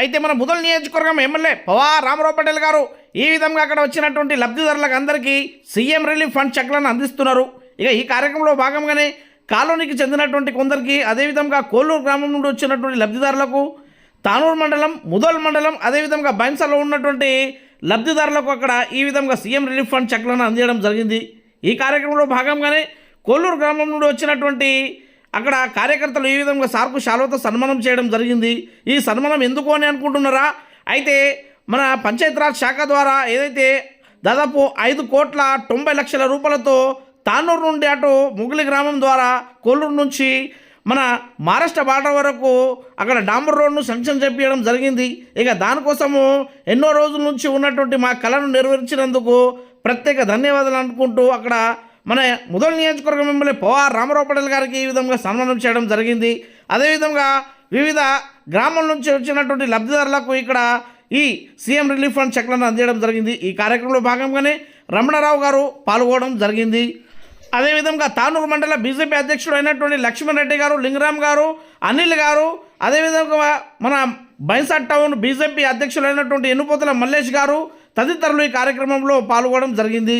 అయితే మన ముదల్ నియోజకవర్గం ఎమ్మెల్యే పవా రామారావు పటేల్ గారు ఈ విధంగా అక్కడ వచ్చినటువంటి లబ్ధిదారులకు అందరికీ సీఎం రిలీఫ్ ఫండ్ చెక్లను అందిస్తున్నారు. ఇక ఈ కార్యక్రమంలో భాగంగానే కాలనీకి చెందినటువంటి కొందరికి అదేవిధంగా కోల్లూరు గ్రామం నుండి వచ్చినటువంటి లబ్ధిదారులకు తానూరు మండలం ముదల్ మండలం అదేవిధంగా బైన్సాలో ఉన్నటువంటి లబ్ధిదారులకు అక్కడ ఈ విధంగా సీఎం రిలీఫ్ ఫండ్ చెక్లను అందించడం జరిగింది. ఈ కార్యక్రమంలో భాగంగానే కోల్లూరు గ్రామం నుండి వచ్చినటువంటి అక్కడ కార్యకర్తలు ఈ విధంగా సార్కు శాలువతో సన్మానం చేయడం జరిగింది. ఈ సన్మానం ఎందుకు అని అనుకుంటున్నారా? అయితే మన పంచాయతీరాజ్ శాఖ ద్వారా ఏదైతే దాదాపు ఐదు కోట్ల తొంభై లక్షల రూపాయలతో తానూరు నుండి అటు ముగిలి గ్రామం ద్వారా కోల్లూరు నుంచి మన మహారాష్ట్ర బార్డర్ వరకు అక్కడ డాంబర్ రోడ్ను సంక్షన్ చేపించడం జరిగింది. ఇక దానికోసము ఎన్నో రోజుల నుంచి ఉన్నటువంటి మా కళను నెరవేర్చినందుకు ప్రత్యేక ధన్యవాదాలు అనుకుంటూ అక్కడ మన ముదల్ నియోజకవర్గం ఎమ్మెల్యే పోవార్ రామారావు పటేల్ గారికి ఈ విధంగా సన్మానం చేయడం జరిగింది. అదేవిధంగా వివిధ గ్రామాల నుంచి వచ్చినటువంటి లబ్ధిదారులకు ఇక్కడ ఈ సీఎం రిలీఫ్ ఫండ్ చెక్లను అందించడం జరిగింది. ఈ కార్యక్రమంలో భాగంగానే రమణారావు గారు పాల్గొనడం జరిగింది. అదేవిధంగా తానూరు మండల బీజేపీ అధ్యక్షుడు అయినటువంటి లక్ష్మణ్ రెడ్డి గారు లింగరామ్ గారు అనిల్ గారు అదేవిధంగా మన బైన్సాట్ టౌన్ బీజేపీ అధ్యక్షులైనటువంటి ఎన్నుపోతుల మల్లేష్ గారు తదితరులు ఈ కార్యక్రమంలో పాల్గొనడం జరిగింది.